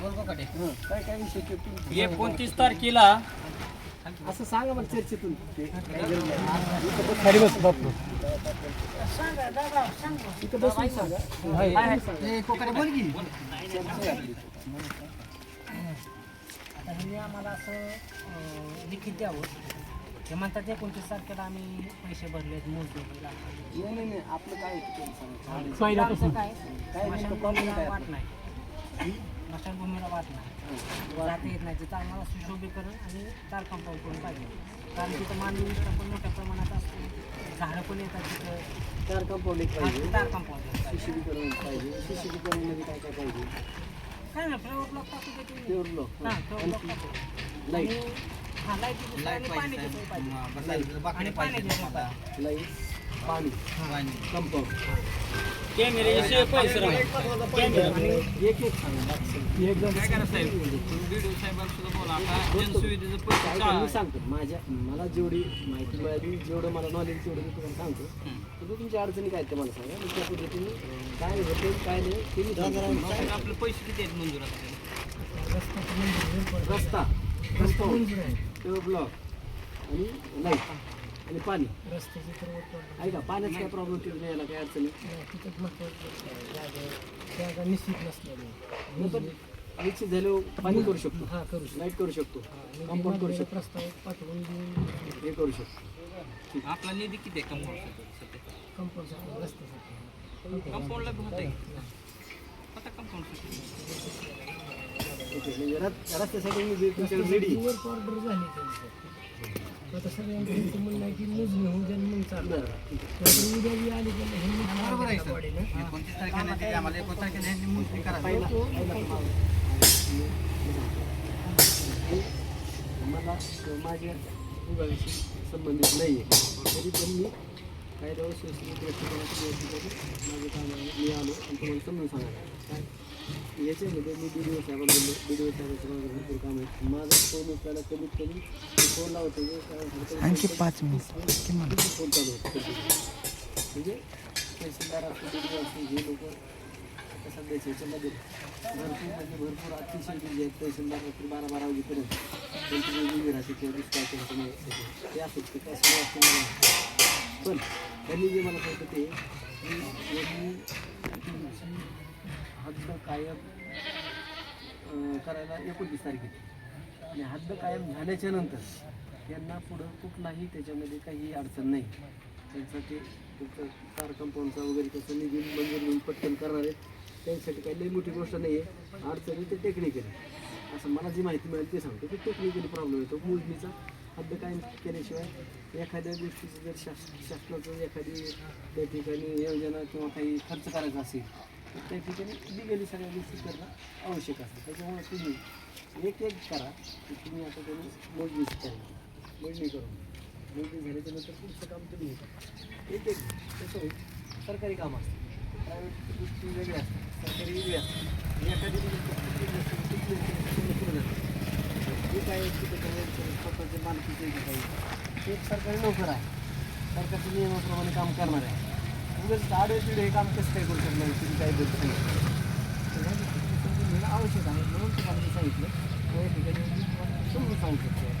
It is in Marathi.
हं, काय काय विषय ते तुम्ही- एकोणतीस तारखेला असं सांगा मला चर्चेतून. ते काही गरज नाही. इथं बस- खाली बस बापू इथं बसून सांगा. चर्चा आम्हाला असं अं, लिखित द्यावं. ते म्हणतात एकोणतीस तारखेला आम्ही पैसे भरलेत मोजले नाही नाही नाही आपलं काय आहे ते त्यांनी सांगा. पहिल्यापासून. काय? काय नेमकं problem स्मशानभूमीला काय वाट नाही. स्मशानभूमीला वाट नाही जाता येत नाही. तिथं आम्हाला सुशोभीकरण आणि तार कंपाऊंड करून पाहिजे. कारण तिथं मानवी विस्तार पण मोठ्या प्रमाणात असतो. झाडं पण येतात तिथं. चार कंपाऊंड पाहिजे. तार कंपाऊंड पाहिजे. शिशिरीकरणमध्ये काय काय पाहिजे? काय ना फ्लेवर ब्लॉक टाकू. प्युअर ब्लॉक हां फ्लेवर ब्लॉक टाकू लाइट. आणि हां लाइट सोय पाहिजे आणि पाण्याची सोय पाहिजे लाइट. पाणी. सांगतो. माझ्या मला जेवढी माहिती मिळाली जेवढं मला नॉलेज तेवढं मी तुम्हाला सांगतो. तर तुमच्या अडचणी काय ते मला सांगा. मी त्या पद्धतीने काय होते काय नाही ते मी आपले पैसे किती आहेत मंजूर आता? रस्ता. प्युअर ब्लॉक आणि लाइट आणि पाणी. रस्त्याची तर ऐका पाण्याचा काय प्रॉब्लेम तिथे यायला काय अडचणी तिथं महत्त्वाचं जागा जागा निश्चित नसल्याने पण निश्चित झाल्यावर पाणी करू शकतो. हा करू शकतो. लाइट करू शकतो. कंपाऊंड करू शकतो. प्रस्ताव पाठवून देऊन हे करू शकतो. आपला निधी किती आहे कंपाऊंड रस्त्यासाठी. कंपाऊंडला बी होतंय. आता कंपाऊंड ओके म्हणजे रस- रस्त्यासाठी मी जे तुमच्याकडे रेडी वर्क ऑर्डर झाली त्यांची. आता सगळ्यांचं त्यांचं म्हणणं आहे की मोजणी होऊन जाईल मग चालू. तर उद्या बी आली की बरोबर आहे मला माझ्या विभागाशी संबंधित नाही आहे तरी पण मी कायद्यावर शैक्षणिक दृष्टिकोनातून या ठिकाणी माझं काम आहे मी आलो आणि तुम्हाला समजून सांगायला काय याच्यामध्ये मी डी डी ओ साहेबांना बोललो डी डी ओ साहेबांचं माझं भरपूर काम आहे माझा फोन उचलायला कमीत कमी फोन लावतो जे आणखी पाच मिनिट. फोन चालू होतो म्हणजे तहसीलदार असतील डी असतील हे लोक सध्याच्या याच्यामध्ये भरपूर म्हणजे भरपूर अतिशय जे आहेत तहसीलदार रात्री बारा बारा वाजेपर्यंत त्यांची वेगवेगळी किंवा ते ते काय पण त्यांनी जे मला सांगितलं ते की यांनी तुमची हद्द कायम करायला एकोणतीस तारखेला आणि हद्द कायम झाल्याच्यानंतर यांना पुढं कुठलाही त्याच्यामध्ये काही अडचण नाही. त्यांसाठी तुमचं कार कंपाऊंडचा वगैरे त्याचं निधी मंजूर होऊन पटकन करणार आहेत. त्यांच्यासाठी काही लई मोठी गोष्ट नाही आहे अडचणी ते टेक्निकली. असं मला जी माहिती मिळेल ते सांगतो की टेक्निकली प्रॉब्लेम येतो. मोजणीचा हद्द कायम केल्याशिवाय एखाद्या गोष्टीचं जर शास शासनाचं एखादी त्या ठिकाणी योजना किंवा काही खर्च करायचा असेल तर त्या ठिकाणी लिगली सगळ्या गोष्टी करणं आवश्यक असतं. त्याच्यामुळे तुम्ही एक एक करा की तुम्ही आता त्यांनी मोजणी करा. मोजणी करून. मोजणी झाल्याच्यानंतर पुढचं काम तुम्ही एक एक कसं होईल? सरकारी काम असतं. प्रायव्हेट गोष्टी वेगळ्या असतात. सरकारी वेगळी असतात. एखादी काय स्वतःचे काही ते एक सरकारी नोकर आहे. सरकारच्या नियमाप्रमाणे काम करणार आहे. उगाच आडे पिढे हे काम कसं काय करू शकणार तुम्ही काय बोलतो नाही. आवश्यक आहे. म्हणून तुम्हाला मी सांगितलं. त्या ठिकाणी मी तुम्हाला समजून सांगू शकतो.